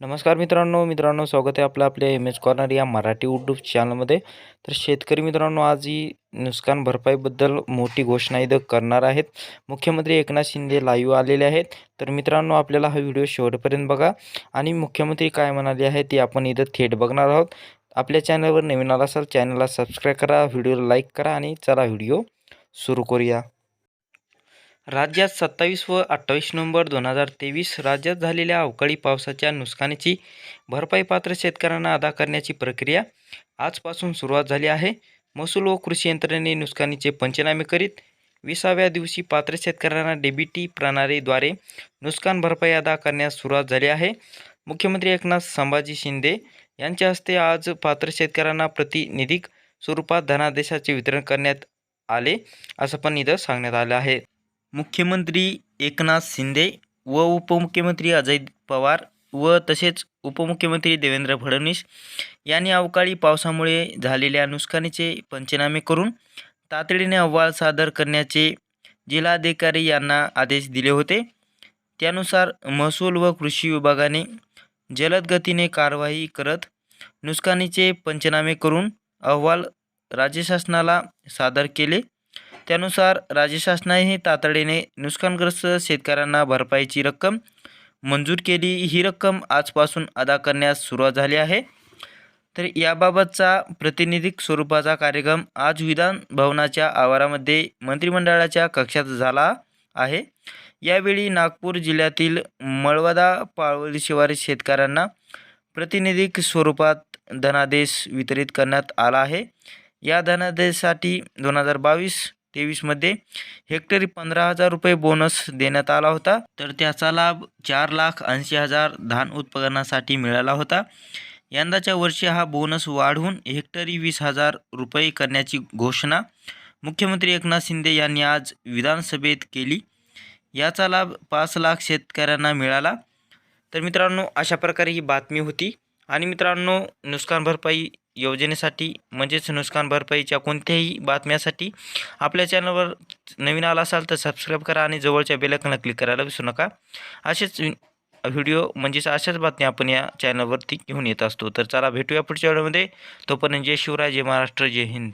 नमस्कार मित्रांनो मित्रांनो स्वागत आहे आपलं आपल्या एम एस कॉर्नर या मराठी यूट्यूब चॅनलमध्ये तर शेतकरी मित्रांनो आज ही नुकसान भरपाईबद्दल मोठी घोषणा इथं करणार आहेत. मुख्यमंत्री एकनाथ शिंदे लाईव्ह आलेले आहेत. तर मित्रांनो आपल्याला हा व्हिडिओ शेवटपर्यंत बघा. आणि मुख्यमंत्री काय म्हणाले आहे ते आपण इथं थेट बघणार आहोत. आपल्या चॅनलवर नवीन आला असाल चॅनलला सबस्क्राईब करा व्हिडिओला लाईक करा आणि चला व्हिडिओ सुरू करूया. राज्यात सत्तावीस व अठ्ठावीस नोव्हेंबर दोन हजार तेवीस राज्यात झालेल्या अवकाळी पावसाच्या नुकसानीची भरपाई पात्र शेतकऱ्यांना अदा करण्याची प्रक्रिया आजपासून सुरुवात झाली आहे. महसूल व कृषी यंत्रणेने नुकसानीचे पंचनामे करीत विसाव्या दिवशी पात्र शेतकऱ्यांना डेबीटी प्रणालीद्वारे नुकसान भरपाई अदा करण्यास सुरुवात झाली आहे. मुख्यमंत्री एकनाथ संभाजी शिंदे यांच्या हस्ते आज पात्र शेतकऱ्यांना प्रतिनिधिक स्वरूपात धनादेशाचे वितरण करण्यात आले असं पण इथं सांगण्यात आलं आहे. मुख्यमंत्री एकनाथ शिंदे व उपमुख्यमंत्री अजय पवार व तसेच उपमुख्यमंत्री देवेंद्र फडणवीस यांनी अवकाळी पावसामुळे झालेल्या नुकसानीचे पंचनामे करून तातडीने अहवाल सादर करण्याचे जिल्हाधिकारी यांना आदेश दिले होते. त्यानुसार महसूल व कृषी विभागाने जलद गतीने कारवाई करत नुकसानीचे पंचनामे करून अहवाल राज्य शासनाला सादर केले. त्यानुसार राज्य शासनाने तातडीने नुकसानग्रस्त शेतकऱ्यांना भरपाईची रक्कम मंजूर केली. ही रक्कम आजपासून अदा करण्यास सुरुवात झाली आहे. तर याबाबतचा प्रातिनिधिक स्वरूपाचा कार्यक्रम आज विधान भवनाच्या आवारामध्ये मंत्रिमंडळाच्या कक्षात झाला आहे. यावेळी नागपूर जिल्ह्यातील मळवदा पाळवली शिवारी शेतकऱ्यांना प्रातिनिधिक स्वरूपात धनादेश वितरित करण्यात आला आहे. या धनादेशासाठी दोन हजार बावीस तेवीसमध्ये हेक्टरी पंधरा हजार रुपये बोनस देण्यात आला होता. तर त्याचा लाभ चार लाख ऐंशी हजार धान उत्पादनासाठी मिळाला होता. यंदाच्या वर्षी हा बोनस वाढवून हेक्टरी वीस हजार रुपये करण्याची घोषणा मुख्यमंत्री एकनाथ शिंदे यांनी आज विधानसभेत केली. याचा लाभ पाच लाख शेतकऱ्यांना मिळाला. तर मित्रांनो अशा प्रकारे ही बातमी होती. आणि मित्रांनो नुकसान भरपाई योजनेसाठी म्हणजेच नुकसान भरपाईच्या कोणत्याही बातम्यासाठी आपल्या चॅनलवर नवीन आला असाल तर सबस्क्राईब करा आणि जवळच्या बेलायकनला क्लिक करायला विसरू नका. असेच व्हिडिओ म्हणजेच अशाच बातम्या आपण या चॅनलवरती घेऊन येत असतो. तर चला भेटूया पुढच्या व्हिडिओमध्ये तोपर्यंत जय शिवराय जय महाराष्ट्र जय हिंद.